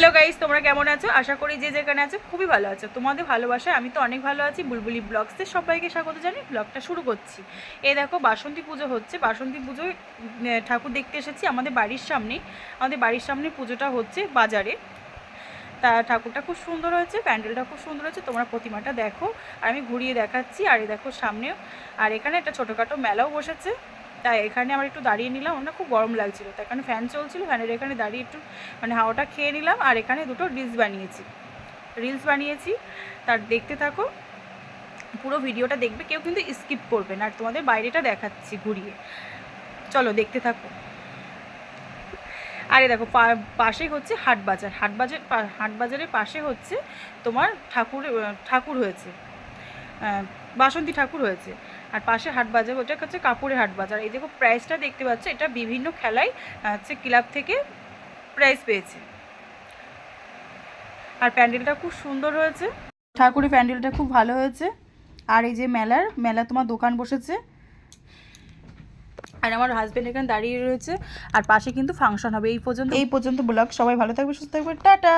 Hello guys তোমরা কেমন আছো? আশা করি যে যেখানে আছো খুবই ভালো আছো। তোমাদের ভালোবাসা আমি তো অনেক ভালো আছি। বুলবুলি ব্লগসে সবাইকে স্বাগত জানি ব্লগটা শুরু করছি। এ দেখো, বাসন্তী পুজো হচ্ছে। বাসন্তী পুজোয় ঠাকুর দেখতে এসেছি আমাদের বাড়ির সামনেই আমাদের বাড়ির সামনে পুজোটা হচ্ছে বাজারে। তা ঠাকুরটা খুব সুন্দর হয়েছে, প্যান্ডেলটা খুব সুন্দর হয়েছে। তোমরা প্রতিমাটা দেখো। আর আমি ঘুরিয়ে দেখাচ্ছি। আর এই দেখো সামনেও। আর এখানে একটা ছোটোখাটো মেলাও বসেছে। তাই এখানে আমার একটু দাঁড়িয়ে নিলাম। না খুব গরম লাগছিল। তাই এখানে ফ্যান চলছিল ফ্যানের এখানে দাঁড়িয়ে একটু মানে হাওয়াটা খেয়ে নিলাম। আর এখানে দুটো রিলস বানিয়েছি। রিলস বানিয়েছি। তার দেখতে থাকো, পুরো ভিডিওটা দেখবে, কেউ কিন্তু স্কিপ করবে না। আর তোমাদের বাইরেটা দেখাচ্ছি ঘুরিয়ে। চলো, দেখতে থাকো। আরে দেখো পাশে হচ্ছে হাট বাজার হাট বাজার পা- হাট বাজারের পাশে হচ্ছে তোমার ঠাকুর ঠাকুর হয়েছে। বাসন্তী ঠাকুর হয়েছে। আর পাশে হাট বাজার, ওটা হচ্ছে কাপড়ের হাট বাজার। এই দেখো প্রাইসটা দেখতে পাচ্ছ, এটা বিভিন্ন খেলায়, হচ্ছে ক্লাব থেকে প্রাইজ পেয়েছে। আর প্যান্ডেলটা খুব সুন্দর হয়েছে। ঠাকুরের প্যান্ডেলটা খুব ভালো হয়েছে। আর এই যে মেলার, মেলা তোমার দোকান বসেছে। আর আমার হাজব্যান্ড এখানে দাঁড়িয়ে রয়েছে। আর পাশে কিন্তু ফাংশন হবে। এই পর্যন্ত এই পর্যন্ত ব্লগ। সবাই ভালো থাকবে, সুস্থ থাকবে। টাটা!